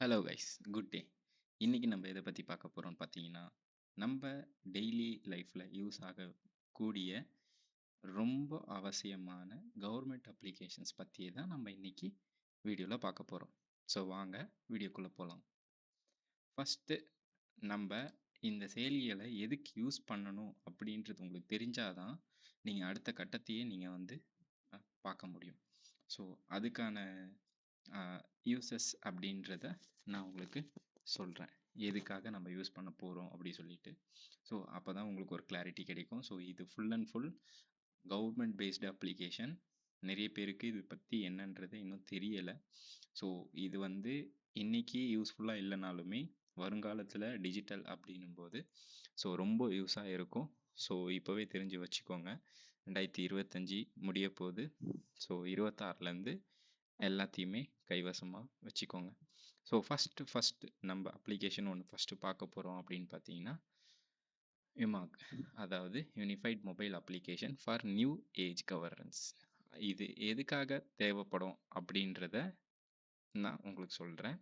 Hello guys good day இன்றைக்கி நம்ம எதை பற்றி பார்க்க போகிறோம்னு பார்த்தீங்கன்னா நம்ம டெய்லி லைஃப்பில் யூஸ் ஆகக்கூடிய ரொம்ப அவசியமான கவர்மெண்ட் அப்ளிகேஷன்ஸ் பற்றியே தான் நம்ம இன்றைக்கி வீடியோவில் பார்க்க போகிறோம் ஸோ வாங்க வீடியோக்குள்ளே போகலாம் ஃபஸ்ட்டு நம்ம இந்த செயலிகளை எதுக்கு யூஸ் பண்ணணும் அப்படின்றது உங்களுக்கு தெரிஞ்சால் தான் நீங்கள் அடுத்த கட்டத்தையே நீங்கள் வந்து பார்க்க முடியும். ஸோ அதுக்கான யூசஸ் அப்படின்றத நான் உங்களுக்கு சொல்கிறேன் எதுக்காக நம்ம யூஸ் பண்ண போகிறோம் அப்படி சொல்லிட்டு. ஸோ அப்போ தான் உங்களுக்கு ஒரு கிளாரிட்டி கிடைக்கும். ஸோ இது full and full government based application நிறைய பேருக்கு இது பற்றி என்னன்றது இன்னும் தெரியலை. ஸோ இது வந்து இன்னைக்கு யூஸ்ஃபுல்லாக இல்லைனாலுமே வருங்காலத்தில் டிஜிட்டல் அப்படின்னும்போது ஸோ ரொம்ப யூஸாக இருக்கும். ஸோ இப்போவே தெரிஞ்சு வச்சுக்கோங்க. ரெண்டாயிரத்தி இருபத்தஞ்சி முடிய போகுது. ஸோ இருபத்தாறுலேருந்து எல்லாத்தையுமே கைவசமாக வச்சுக்கோங்க. ஸோ ஃபஸ்ட்டு ஃபஸ்ட்டு நம்ம அப்ளிகேஷன் ஒன்று ஃபஸ்ட்டு பார்க்க போகிறோம் அப்படின்னு பார்த்தீங்கன்னா யுமாக் அதாவது unified mobile application for new age governance இது எதுக்காக தேவைப்படும் அப்படின்றத நான் உங்களுக்கு சொல்கிறேன்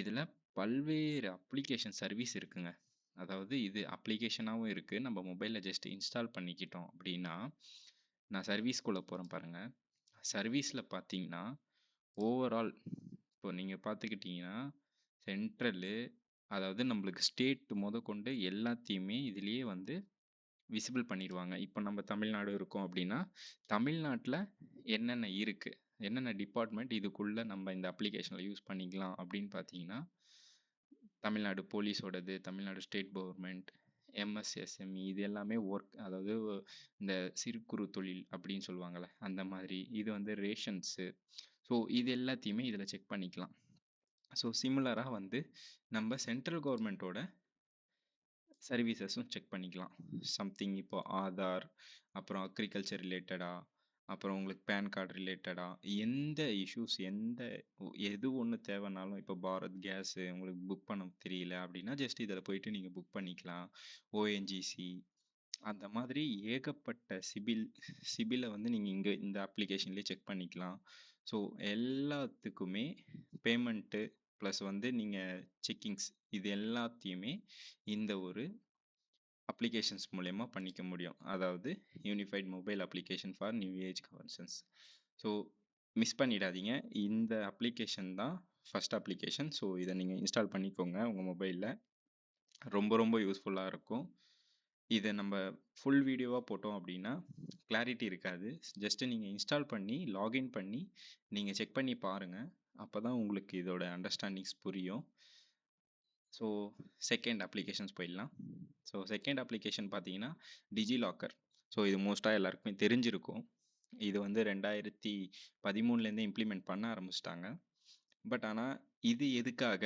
இதில் பல்வேறு அப்ளிகேஷன் சர்வீஸ் இருக்குங்க. அதாவது இது அப்ளிகேஷனாகவும் இருக்குது நம்ம மொபைலில் ஜஸ்ட் இன்ஸ்டால் பண்ணிக்கிட்டோம் அப்படின்னா நான் சர்வீஸ்குள்ளே போகிறேன் பாருங்கள் சர்வீஸில் பார்த்தீங்கன்னா ஓவரால் இப்போ நீங்கள் பார்த்துக்கிட்டிங்கன்னா சென்ட்ரலு அதாவது நம்மளுக்கு ஸ்டேட் முதற்கொண்டு எல்லாத்தையுமே இதுலேயே வந்து விசிபிள் பண்ணிடுவாங்க. இப்போ நம்ம தமிழ்நாடு இருக்கோம் அப்படின்னா தமிழ்நாட்டில் என்னென்ன இருக்குது என்னென்ன டிபார்ட்மெண்ட் இதுக்குள்ளே நம்ம இந்த அப்ளிகேஷனில் யூஸ் பண்ணிக்கலாம் அப்படின்னு பார்த்தீங்கன்னா தமிழ்நாடு போலீஸோடது தமிழ்நாடு ஸ்டேட் கவர்மெண்ட் எம்எஸ்எஸ்எம்இ இது எல்லாமே ஒர்க் அதாவது இந்த சிறு குறு தொழில் அப்படின்னு சொல்லுவாங்கள்ல அந்த மாதிரி. இது வந்து ரேஷன்ஸு ஸோ இது எல்லாத்தையுமே இதில் செக் பண்ணிக்கலாம். ஸோ சிமிலராக வந்து நம்ம சென்ட்ரல் கவர்மெண்ட்டோட சர்வீசஸும் செக் பண்ணிக்கலாம். சம்திங் இப்போ ஆதார் அப்புறம் அக்ரிகல்ச்சர் ரிலேட்டடாக அப்புறம் உங்களுக்கு பேன் கார்டு ரிலேட்டடாக எந்த இஷ்யூஸ் எந்த எது ஒன்று தேவைனாலும் இப்போ பாரத் கேஸு உங்களுக்கு புக் பண்ண தெரியல அப்படின்னா ஜஸ்ட் இதில் போயிட்டு நீங்கள் புக் பண்ணிக்கலாம். ஓஎன்ஜிசி அந்த மாதிரி ஏகப்பட்ட சிபில் சிபிலை வந்து நீங்கள் இங்கே இந்த அப்ளிகேஷன்லேயே செக் பண்ணிக்கலாம். ஸோ எல்லாத்துக்குமே பேமெண்ட்டு ப்ளஸ் வந்து நீங்கள் செக்கிங்ஸ் இது எல்லாத்தையுமே இந்த ஒரு அப்ளிகேஷன்ஸ் மூலயமா பண்ணிக்க முடியும். அதாவது unified mobile application for new age governance so miss பண்ணிடாதீங்க. இந்த அப்ளிகேஷன் தான் ஃபர்ஸ்ட் அப்ளிகேஷன் ஸோ இதை நீங்கள் இன்ஸ்டால் பண்ணிக்கோங்க உங்கள் மொபைலில் ரொம்ப ரொம்ப யூஸ்ஃபுல்லாக இருக்கும். இதை நம்ம ஃபுல் வீடியோவாக போட்டோம் அப்படின்னா கிளாரிட்டி இருக்காது. ஜஸ்ட்டு நீங்கள் இன்ஸ்டால் பண்ணி லாகின் பண்ணி நீங்கள் செக் பண்ணி பாருங்கள் அப்போ தான் உங்களுக்கு இதோட அண்டர்ஸ்டாண்டிங்ஸ் புரியும். ஸோ செகண்ட் அப்ளிகேஷன்ஸ் போயிடலாம். ஸோ செகண்ட் அப்ளிகேஷன் பார்த்தீங்கன்னா டிஜிலாக்கர் ஸோ இது மோஸ்ட்டாக எல்லாருக்குமே தெரிஞ்சிருக்கும். இது வந்து ரெண்டாயிரத்தி பதிமூணுலேருந்தே இம்ப்ளிமெண்ட் பண்ண ஆரம்பிச்சிட்டாங்க. பட் ஆனால் இது எதுக்காக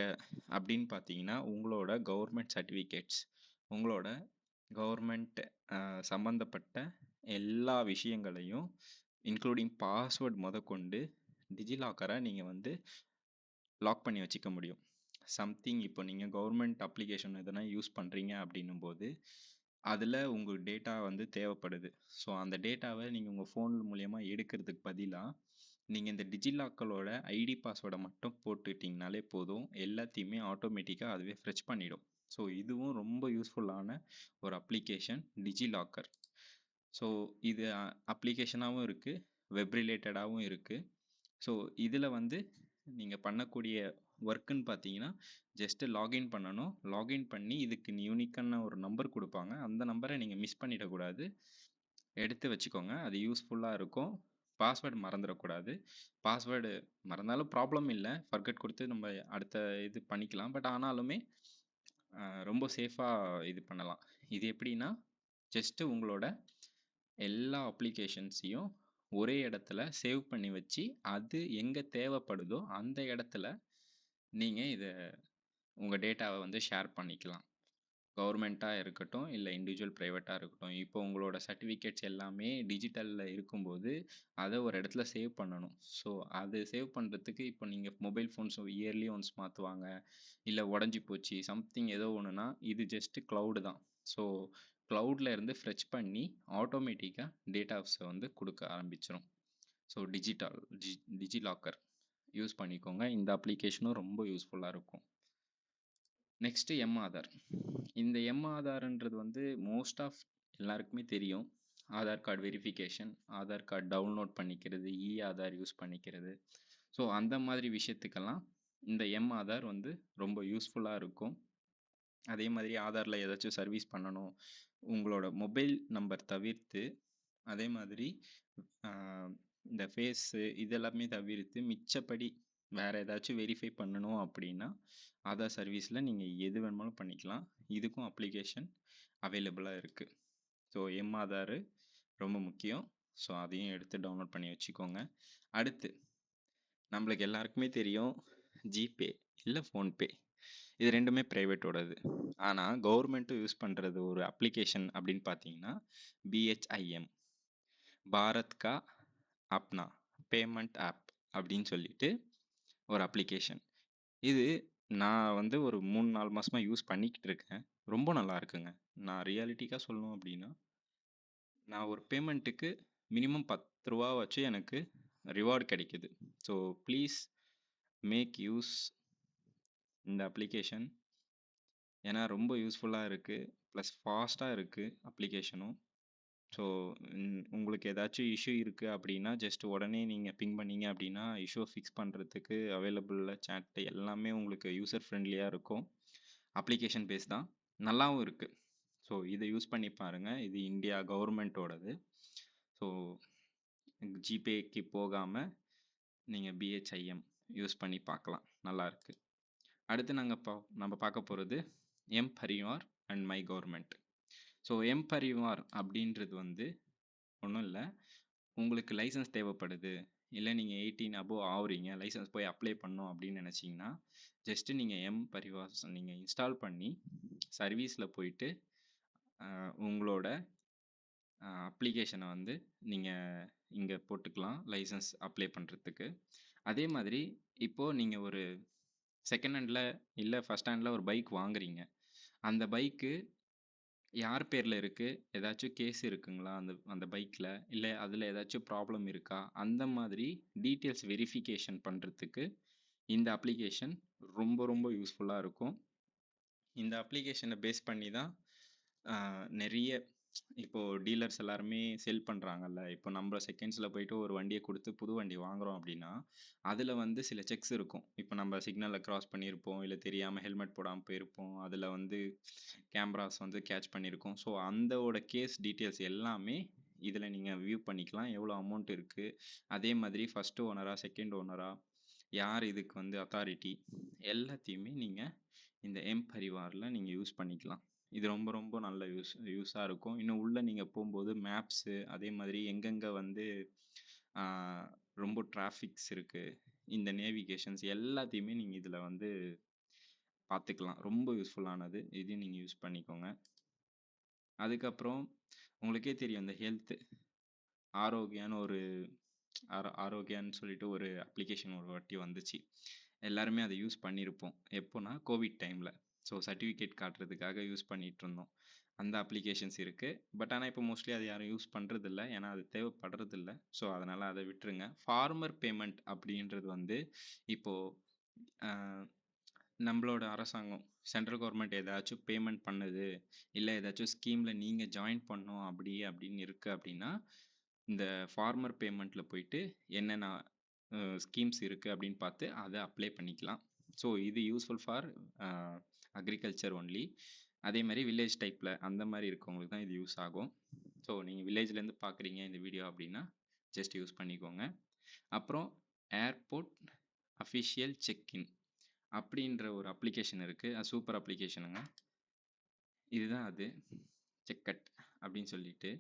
அப்படின்னு பார்த்தீங்கன்னா உங்களோட கவர்மெண்ட் சர்டிஃபிகேட்ஸ் உங்களோட கவர்மெண்ட் சம்மந்தப்பட்ட எல்லா விஷயங்களையும் இன்க்ளூடிங் பாஸ்வேர்ட் முதற்கொண்டு டிஜிலாக்கரை நீங்கள் வந்து லாக் பண்ணி வச்சுக்க முடியும். சம்திங் இப்போ நீங்கள் கவர்மெண்ட் அப்ளிகேஷன் எதனா யூஸ் பண்ணுறீங்க அப்படின்னும் போது அதில் உங்கள் டேட்டா வந்து தேவைப்படுது. ஸோ அந்த டேட்டாவை நீங்கள் உங்கள் ஃபோன் மூலயமா எடுக்கிறதுக்கு பதிலாக நீங்கள் இந்த டிஜிலாக்கரோட ஐடி பாஸ்வேர்டை மட்டும் போட்டுட்டிங்கனாலே போதும். எல்லாத்தையுமே ஆட்டோமேட்டிக்காக அதுவே ஃப்ரெஷ் பண்ணிடும். ஸோ இதுவும் ரொம்ப யூஸ்ஃபுல்லான ஒரு அப்ளிகேஷன் டிஜிலாக்கர் ஸோ இது அப்ளிகேஷனாகவும் இருக்குது வெப் ரிலேட்டடாகவும் இருக்குது ஸோ இதில் வந்து நீங்கள் பண்ணக்கூடிய ஒர்க்குன்னு பார்த்தீங்கன்னா ஜஸ்ட்டு லாகின் பண்ணணும். லாகின் பண்ணி இதுக்கு யூனிக்கான ஒரு நம்பர் கொடுப்பாங்க. அந்த நம்பரை நீங்கள் மிஸ் பண்ணிடக்கூடாது. எடுத்து வச்சுக்கோங்க. அது யூஸ்ஃபுல்லாக இருக்கும். பாஸ்வேர்டு மறந்துடக்கூடாது. பாஸ்வேர்டு மறந்தாலும் ப்ராப்ளம் இல்லை. ஃபர்கட் கொடுத்து நம்ம அடுத்த இது பண்ணிக்கலாம். பட் ஆனாலுமே ரொம்ப சேஃபாக இது பண்ணலாம். இது எப்படின்னா ஜஸ்ட்டு உங்களோட எல்லா அப்ளிகேஷன்ஸையும் ஒரே இடத்துல சேவ் பண்ணி வச்சு அது எங்கே தேவைப்படுதோ அந்த இடத்துல நீங்கள் இதை உங்கள் டேட்டாவை வந்து ஷேர் பண்ணிக்கலாம். கவர்மெண்ட்டாக இருக்கட்டும் இல்லை இண்டிவிஜுவல் ப்ரைவேட்டாக இருக்கட்டும் இப்போ உங்களோட சர்டிஃபிகேட்ஸ் எல்லாமே டிஜிட்டலில் இருக்கும்போது அதை ஒரு இடத்துல சேவ் பண்ணணும் ஸோ அது சேவ் பண்ணுறதுக்கு இப்போ நீங்கள் மொபைல் ஃபோன்ஸ் இயர்லி ஒன்ஸ் மாற்றுவாங்க இல்லை உடஞ்சி போச்சு சம்திங் ஏதோ ஒன்றுனா இது ஜஸ்ட்டு க்ளவுடு தான் ஸோ க்ளவுடில் இருந்து ஃப்ரெச் பண்ணி ஆட்டோமேட்டிக்காக டேட்டாஸை வந்து கொடுக்க ஆரம்பிச்சிடும் so digital Digi DigiLocker use பண்ணிக்கோங்க. இந்த அப்ளிகேஷனும் ரொம்ப யூஸ்ஃபுல்லாக இருக்கும். Next M Aadhaar. இந்த எம் ஆதார்ன்றது வந்து மோஸ்ட் ஆஃப் எல்லாருக்குமே தெரியும். Aadhaar card verification, Aadhaar card download பண்ணிக்கிறது, இ ஆதார் யூஸ் பண்ணிக்கிறது. ஸோ அந்த மாதிரி விஷயத்துக்கெல்லாம் இந்த எம் ஆதார் வந்து ரொம்ப யூஸ்ஃபுல்லாக இருக்கும். அதே மாதிரி ஆதாரில் ஏதாச்சும் சர்வீஸ் பண்ணணும், உங்களோட மொபைல் நம்பர் தவிர்த்து, அதே மாதிரி இந்த ஃபேஸு இதெல்லாமே தவிர்த்து மிச்சப்படி வேறு ஏதாச்சும் வெரிஃபை பண்ணணும் அப்படின்னா, ஆதார் சர்வீஸில் நீங்கள் எது வேணுமாலும் பண்ணிக்கலாம். இதுக்கும் அப்ளிகேஷன் அவைலபிளாக இருக்குது ஸோ எம் ஆதாரு ரொம்ப முக்கியம். ஸோ அதையும் எடுத்து டவுன்லோட் பண்ணி வச்சுக்கோங்க. அடுத்து நம்மளுக்கு எல்லாருக்குமே தெரியும் ஜிபே இல்லை ஃபோன்பே. இது ரெண்டுமே ப்ரைவேட்டோடது ஆனால் கவர்மெண்ட்டும் யூஸ் பண்ணுறது ஒரு அப்ளிகேஷன் அப்படின்னு பார்த்தீங்கன்னா, பிஹெச்ஐஎம். பாரத் கா அப்னா பேமெண்ட் ஆப் அப்படின்னு சொல்லிட்டு ஒரு அப்ளிகேஷன். இது நான் வந்து ஒரு 3, 4 மாசமா யூஸ் பண்ணிக்கிட்டு இருக்கேன். ரொம்ப நல்லா இருக்குங்க. நான் ரியாலிட்டிக்கா சொல்லணும் அப்படின்னா, நான் ஒரு பேமெண்ட்டுக்கு மினிமம் ரூ. 10 வச்சு எனக்கு ரிவார்ட் கிடைக்குது. ஸோ ப்ளீஸ் மேக் யூஸ் இந்த அப்ளிகேஷன். ஏன்னா ரொம்ப யூஸ்ஃபுல்லா இருக்கு. ப்ளஸ் ஃபாஸ்ட்டா இருக்கு அப்ளிகேஷனும். ஸோ உங்களுக்கு ஏதாச்சும் இஷ்யூ இருக்குது அப்படின்னா, ஜஸ்ட் உடனே நீங்கள் பிங் பண்ணீங்க அப்படின்னா, இஷ்யூ ஃபிக்ஸ் பண்ணுறதுக்கு அவைலபிளில் சாட் எல்லாமே உங்களுக்கு யூசர் ஃப்ரெண்ட்லியாக இருக்கும். அப்ளிகேஷன் பேஸ் தான். நல்லாவும் இருக்குது ஸோ இதை யூஸ் பண்ணி பாருங்கள் இது இந்தியா கவர்மெண்ட்டோடது. ஸோ ஜிபேக்கு போகாமல் நீங்கள் பிஹெச்ஐஎம் யூஸ் பண்ணி பார்க்கலாம். நல்லாருக்கு. அடுத்து நாங்கள் பா நம்ம பார்க்க போகிறது M ஹரியார் and my government. So M Parivar அப்படின்றது வந்து ஒன்றும் இல்லை உங்களுக்கு லைசன்ஸ் தேவைப்படுது. இல்லை நீங்கள் எயிட்டீன் அபோவ் ஆகுறீங்க லைசென்ஸ் போய் அப்ளை பண்ணணும் அப்படின்னு நினச்சிங்கன்னா ஜஸ்ட்டு நீங்கள் எம் பரிவாஸ் நீங்கள் இன்ஸ்டால் பண்ணி சர்வீஸில் போயிட்டு உங்களோட அப்ளிகேஷனை வந்து நீங்கள் இங்கே போட்டுக்கலாம். லைசன்ஸ் அப்ளை பண்ணுறதுக்கு அதே மாதிரி இப்போது நீங்கள் ஒரு செகண்ட் ஹேண்டில் இல்லை ஃபர்ஸ்ட் ஹேண்டில் ஒரு பைக் வாங்குறீங்க. அந்த பைக்கு யார் பேரில் இருக்குது ஏதாச்சும் கேஸ் இருக்குங்களா? அந்த அந்த பைக்கில் இல்லை அதில் ஏதாச்சும் ப்ராப்ளம் இருக்கா? அந்த மாதிரி டீட்டெயில்ஸ் வெரிஃபிகேஷன் பண்ணுறதுக்கு இந்த அப்ளிகேஷன் ரொம்ப ரொம்ப யூஸ்ஃபுல்லாக இருக்கும். இந்த அப்ளிகேஷனை பேஸ் பண்ணி தான் நிறைய இப்போ டீலர்ஸ் எல்லாருமே செல் பண்றாங்கல்ல. இப்போ நம்ம செகண்ட்ஸ்ல போயிட்டு ஒரு வண்டியை கொடுத்து புது வண்டி வாங்குறோம் அப்படின்னா, அதுல வந்து சில செக்ஸ் இருக்கும். இப்போ நம்ம சிக்னல்ல கிராஸ் பண்ணியிருப்போம். இல்ல தெரியாம ஹெல்மெட் போடாம போயிருப்போம். அதுல வந்து கேமராஸ் வந்து கேட்ச் பண்ணியிருக்கோம் ஸோ அந்தோட கேஸ் டீட்டெயில்ஸ் எல்லாமே இதுல நீங்க வியூ பண்ணிக்கலாம். எவ்வளோ அமௌண்ட் இருக்கு? அதே மாதிரி ஃபர்ஸ்ட் ஓனரா? செகண்ட் ஓனரா? யார் இதுக்கு வந்து அத்தாரிட்டி? எல்லாத்தையுமே நீங்க இந்த எம் பரிவாரில் நீங்க யூஸ் பண்ணிக்கலாம். இது ரொம்ப ரொம்ப நல்ல யூஸ் யூஸாக இருக்கும். இன்னும் உள்ளே நீங்கள் போகும்போது மேப்ஸு அதே மாதிரி எங்கெங்கே வந்து ரொம்ப டிராஃபிக்ஸ் இருக்குது இந்த நேவிகேஷன்ஸ் எல்லாத்தையுமே நீங்கள் இதில் வந்து பார்த்துக்கலாம். ரொம்ப யூஸ்ஃபுல்லானது. இதையும் நீங்கள் யூஸ் பண்ணிக்கோங்க. அதுக்கப்புறம் உங்களுக்கே தெரியும் இந்த ஹெல்த்து ஆரோக்கியான்னு ஒரு ஆரோ ஆரோக்கியான்னு சொல்லிட்டு ஒரு அப்ளிகேஷன் ஒரு வாட்டி வந்துச்சு. எல்லாருமே அதை யூஸ் பண்ணியிருப்போம். எப்போனா கோவிட் டைமில் ஸோ சர்டிஃபிகேட் காட்டுறதுக்காக யூஸ் பண்ணிகிட்ருந்தோம் அந்த அப்ளிகேஷன்ஸ் இருக்குது பட் ஆனால் இப்போ மோஸ்ட்லி அது யாரும் யூஸ் பண்ணுறதில்ல ஏன்னா அது தேவைப்படுறதில்ல. ஸோ அதனால் அதை விட்டுருங்க. ஃபார்மர் பேமெண்ட் அப்படின்றது வந்து இப்போது நம்மளோட அரசாங்கம் சென்ட்ரல் கவர்மெண்ட் ஏதாச்சும் பேமெண்ட் பண்ணுது. இல்லை ஏதாச்சும் ஸ்கீமில் நீங்கள் ஜாயின் பண்ணோம் அப்படி அப்படின்னு இருக்குது அப்படின்னா, இந்த ஃபார்மர் பேமெண்ட்டில் போயிட்டு என்னென்ன ஸ்கீம்ஸ் இருக்குது அப்படின்னு பார்த்து அதை அப்ளை பண்ணிக்கலாம். ஸோ இது யூஸ்ஃபுல் ஃபார் அக்ரிகல்ச்சர் ஒன்லி. அதே மாதிரி வில்லேஜ் டைப்பில் அந்த மாதிரி இருக்கவங்களுக்கு தான் இது யூஸ் ஆகும். ஸோ நீங்கள் வில்லேஜ்லேருந்து பார்க்குறீங்க இந்த வீடியோ அப்படின்னா, ஜஸ்ட் யூஸ் பண்ணிக்கோங்க. அப்புறம் ஏர்போர்ட் அஃபிஷியல் செக்இன் அப்படின்ற ஒரு அப்ளிகேஷன் இருக்குது அது சூப்பர் அப்ளிகேஷனுங்க. இதுதான் அது. செக்கட் அப்படின்னு சொல்லிட்டு.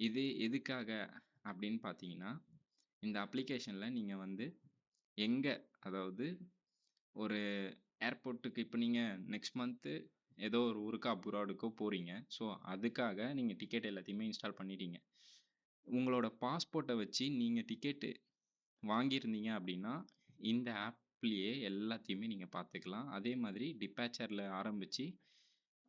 இது எதுக்காக அப்படின்னு பார்த்தீங்கன்னா, இந்த அப்ளிகேஷனில் நீங்கள் வந்து எங்கே அதாவது ஒரு ஏர்போர்ட்டுக்கு இப்போ நீங்கள் நெக்ஸ்ட் மந்த்து ஏதோ ஒரு ஊருக்கு அப்ராடுக்கோ போகிறீங்க ஸோ அதுக்காக நீங்கள் டிக்கெட் எல்லாத்தையுமே இன்ஸ்டால் பண்ணிட்டீங்க. உங்களோட பாஸ்போர்ட்டை வச்சு நீங்கள் டிக்கெட்டு வாங்கியிருந்தீங்க அப்படின்னா, இந்த ஆப்லேயே எல்லாத்தையுமே நீங்கள் பார்த்துக்கலாம். அதே மாதிரி டிபாச்சர்ல ஆரம்பித்து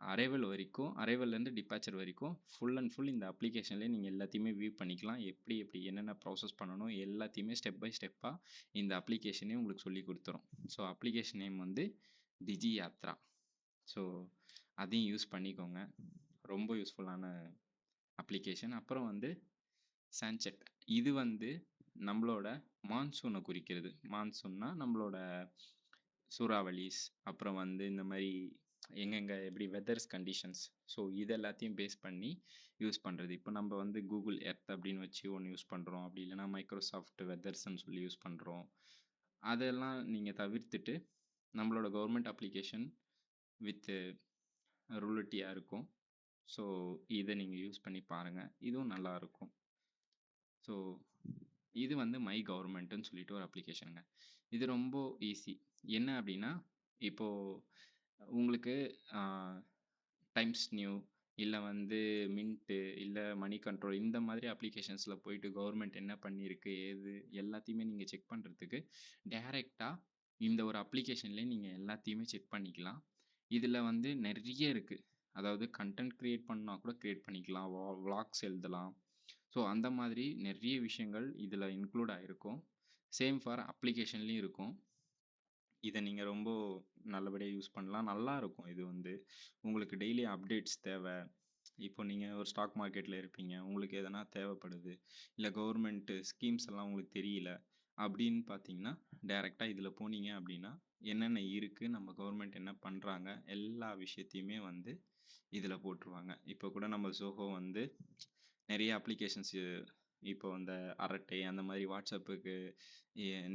அரைவல் வரைக்கும் அரைவல்லேருந்து டிபாச்சர் வரைக்கும் ஃபுல் அண்ட் ஃபுல் இந்த அப்ளிகேஷன்லேயே நீங்கள் எல்லாத்தையுமே வியூ பண்ணிக்கலாம். எப்படி எப்படி என்னென்ன ப்ராசஸ் பண்ணணும் எல்லாத்தையுமே ஸ்டெப் பை ஸ்டெப்பாக இந்த அப்ளிகேஷனே உங்களுக்கு சொல்லி கொடுத்துரும். ஸோ அப்ளிகேஷன் நேம் வந்து டிஜி யாத்ரா ஸோ அதையும் யூஸ் பண்ணிக்கோங்க. ரொம்ப யூஸ்ஃபுல்லான அப்ளிகேஷன் அப்புறம் வந்து சான்செட் இது வந்து நம்மளோட மான்சூனை குறிக்கிறது. மான்சூன்னா நம்மளோட சூறாவளிஸ் அப்புறம் வந்து இந்த மாதிரி எங்கெங்கே எப்படி வெதர்ஸ் கண்டிஷன்ஸ் ஸோ இது எல்லாத்தையும் பேஸ் பண்ணி யூஸ் பண்ணுறது இப்போ நம்ம வந்து கூகுள் எர்த் அப்படின்னு வச்சு ஒன்று யூஸ் பண்ணுறோம் அப்படி இல்லைன்னா மைக்ரோசாஃப்ட் வெதர்ஸ்ன்னு சொல்லி யூஸ் பண்ணுறோம் அதெல்லாம் நீங்கள் தவிர்த்துட்டு நம்மளோட கவர்மெண்ட் அப்ளிகேஷன் வித்து ரூலிட்டியாக இருக்கும். ஸோ இதை நீங்கள் யூஸ் பண்ணி பாருங்கள் இதுவும் நல்லா இருக்கும். ஸோ இது வந்து மை கவர்மெண்ட்டுன்னு சொல்லிட்டு ஒரு அப்ளிகேஷனுங்க இது ரொம்ப ஈஸி என்ன அப்படின்னா இப்போது உங்களுக்கு டைம்ஸ் நியூ இல்லை வந்து மின்ட்டு இல்லை மணி கண்ட்ரோல் இந்த மாதிரி அப்ளிகேஷன்ஸில் போயிட்டு கவர்மெண்ட் என்ன பண்ணியிருக்கு ஏது எல்லாத்தையுமே நீங்கள் செக் பண்ணுறதுக்கு டேரெக்டாக இந்த ஒரு அப்ளிகேஷன்லேயே நீங்கள் எல்லாத்தையுமே செக் பண்ணிக்கலாம். இதில் வந்து நிறைய இருக்குது அதாவது கண்டென்ட் க்ரியேட் பண்ணால் கூட க்ரியேட் பண்ணிக்கலாம். வா எழுதலாம். ஸோ அந்த மாதிரி நிறைய விஷயங்கள் இதில் இன்க்ளூட் ஆகிருக்கும் சேம் ஃபார் அப்ளிகேஷன்லேயும் இருக்கும். இதை நீங்கள் ரொம்ப நல்லபடியாக யூஸ் பண்ணலாம். நல்லா இருக்கும் இது வந்து. உங்களுக்கு டெய்லி அப்டேட்ஸ் தேவை. இப்போ நீங்கள் ஒரு ஸ்டாக் மார்க்கெட்டில் இருப்பீங்க. உங்களுக்கு எதனா தேவைப்படுது. இல்லை கவர்மெண்ட்டு ஸ்கீம்ஸ் எல்லாம் உங்களுக்கு தெரியல. அப்படின்னு பார்த்தீங்கன்னா டேரெக்டாக இதில் போனீங்க அப்படின்னா என்னென்ன இருக்குது நம்ம கவர்மெண்ட் என்ன பண்ணுறாங்க எல்லா விஷயத்தையுமே வந்து இதில் போட்டுருவாங்க. இப்போ கூட நம்ம சோகோ வந்து நிறைய அப்ளிகேஷன்ஸ் இப்போ இந்த அரட்டை அந்த மாதிரி வாட்ஸ்அப்புக்கு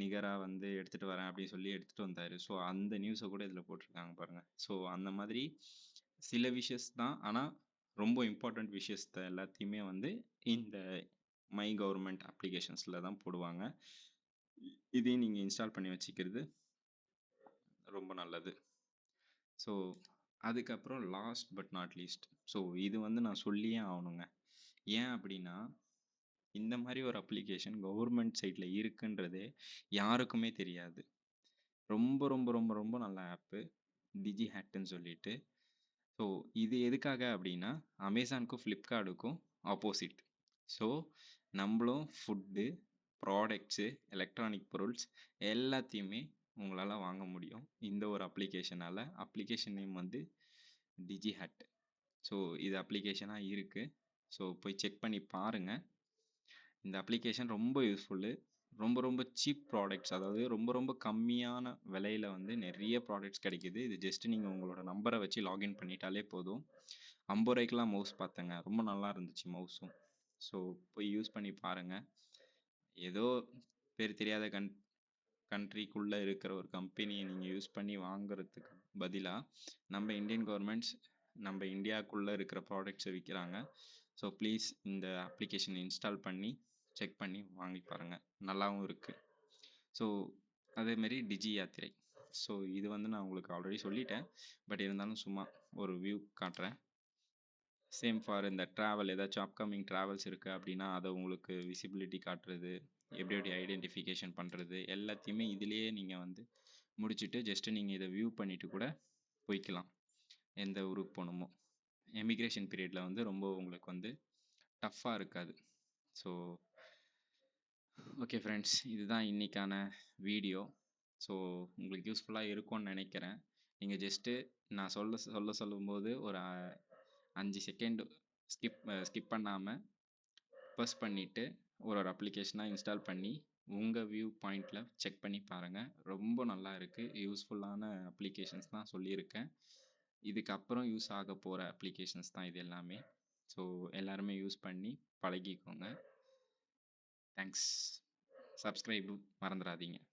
நிகராக வந்து எடுத்துகிட்டு வரேன் அப்படின்னு சொல்லி எடுத்துகிட்டு வந்தார். ஸோ அந்த நியூஸை கூட இதில் போட்டிருக்காங்க பாருங்கள் ஸோ அந்த மாதிரி சில விஷயஸ் தான். ஆனால் ரொம்ப இம்பார்ட்டண்ட் விஷயத்தை எல்லாத்தையுமே வந்து இந்த மை கவர்மெண்ட் அப்ளிகேஷன்ஸில் தான் போடுவாங்க. இதையும் நீங்கள் இன்ஸ்டால் பண்ணி வச்சுக்கிறது ரொம்ப நல்லது. ஸோ அதுக்கப்புறம் last but not least so இது வந்து நான் சொல்லியே ஆகணுங்க. ஏன் அப்படின்னா இந்த மாதிரி ஒரு அப்ளிகேஷன் கவர்மெண்ட் சைட்டில் இருக்குன்றதே யாருக்குமே தெரியாது. ரொம்ப ரொம்ப ரொம்ப ரொம்ப நல்ல ஆப்பு டிஜி ஹேட்டுன்னு சொல்லிட்டு. ஸோ இது எதுக்காக அப்படின்னா அமேசானுக்கும் ஃப்ளிப்கார்ட்டுக்கும் ஆப்போசிட் ஸோ நம்மளும் ஃபுட்டு ப்ராடக்ட்ஸு எலக்ட்ரானிக் பொருள்ஸ் எல்லாத்தையுமே உங்களால் வாங்க முடியும். இந்த ஒரு அப்ளிகேஷனால் அப்ளிகேஷன் நேம் வந்து டிஜி ஹேட் ஸோ இது அப்ளிகேஷனாக இருக்குது ஸோ போய் செக் பண்ணி பாருங்கள் இந்த அப்ளிகேஷன் ரொம்ப யூஸ்ஃபுல்லு ரொம்ப ரொம்ப சீப் ப்ராடக்ட்ஸ் அதாவது ரொம்ப ரொம்ப கம்மியான விலையில் வந்து நிறைய ப்ராடக்ட்ஸ் கிடைக்கிது. இது ஜஸ்ட் நீங்கள் உங்களோட நம்பரை வச்சு லாகின் பண்ணிட்டாலே போதும். ஐம்பது ரூபாய்க்கெலாம் மவுஸ் பார்த்தேங்க. ரொம்ப நல்லா இருந்துச்சு மவுஸும் ஸோ போய் யூஸ் பண்ணி பாருங்கள் ஏதோ பேர் தெரியாத கன் கண்ட்ரிக்குள்ளே இருக்கிற ஒரு கம்பெனியை நீங்கள் யூஸ் பண்ணி வாங்குறதுக்கு பதிலாக நம்ம இந்தியன் கவர்மெண்ட்ஸ் நம்ம இந்தியாவுக்குள்ளே இருக்கிற ப்ராடக்ட்ஸை விற்கிறாங்க ஸோ ப்ளீஸ் இந்த அப்ளிகேஷன் இன்ஸ்டால் பண்ணி செக் பண்ணி வாங்கி பாருங்கள் நல்லாவும் இருக்குது ஸோ அதேமாரி டிஜி யாத்திரை. ஸோ இது வந்து நான் உங்களுக்கு ஆல்ரெடி சொல்லிட்டேன். பட் இருந்தாலும் சும்மா ஒரு வியூ காட்டுறேன். சேம் ஃபார் இந்த ட்ராவல் ஏதாச்சும் அப்கமிங் ட்ராவல்ஸ் இருக்குது அப்படின்னா அதை உங்களுக்கு விசிபிலிட்டி காட்டுறது எப்படி எப்படி ஐடென்டிஃபிகேஷன் பண்ணுறது எல்லாத்தையுமே இதுலேயே நீங்கள் வந்து முடிச்சுட்டு ஜஸ்ட்டு நீங்கள் இதை வியூ பண்ணிவிட்டு கூட போய்க்கலாம். எந்த ஊருக்கு போகணுமோ. எமிக்ரேஷன் பீரியடில் வந்து ரொம்ப உங்களுக்கு வந்து டஃப்பாக இருக்காது. ஸோ ஓகே ஃப்ரெண்ட்ஸ் இதுதான் இன்றைக்கான வீடியோ ஸோ உங்களுக்கு யூஸ்ஃபுல்லாக இருக்கும்னு நினைக்கிறேன். நீங்கள் ஜஸ்ட்டு நான் சொல்ல சொல்ல சொல்லும்போது ஒரு அஞ்சு செகண்ட் ஸ்கிப் ஸ்கிப் பண்ணாமல் பஸ் பண்ணிவிட்டு ஒரு ஒரு அப்ளிகேஷனாக இன்ஸ்டால் பண்ணி உங்கள் வியூ பாயிண்டில் செக் பண்ணி பாருங்கள் ரொம்ப நல்லா இருக்குது யூஸ்ஃபுல்லான அப்ளிகேஷன்ஸ் தான் சொல்லியிருக்கேன். இதுக்கப்புறம் யூஸ் ஆக போகிற அப்ளிகேஷன்ஸ் தான் இது எல்லாமே. ஸோ எல்லாருமே யூஸ் பண்ணி பழகிக்கோங்க. Thanks. Subscribe, marah ngerhatinya.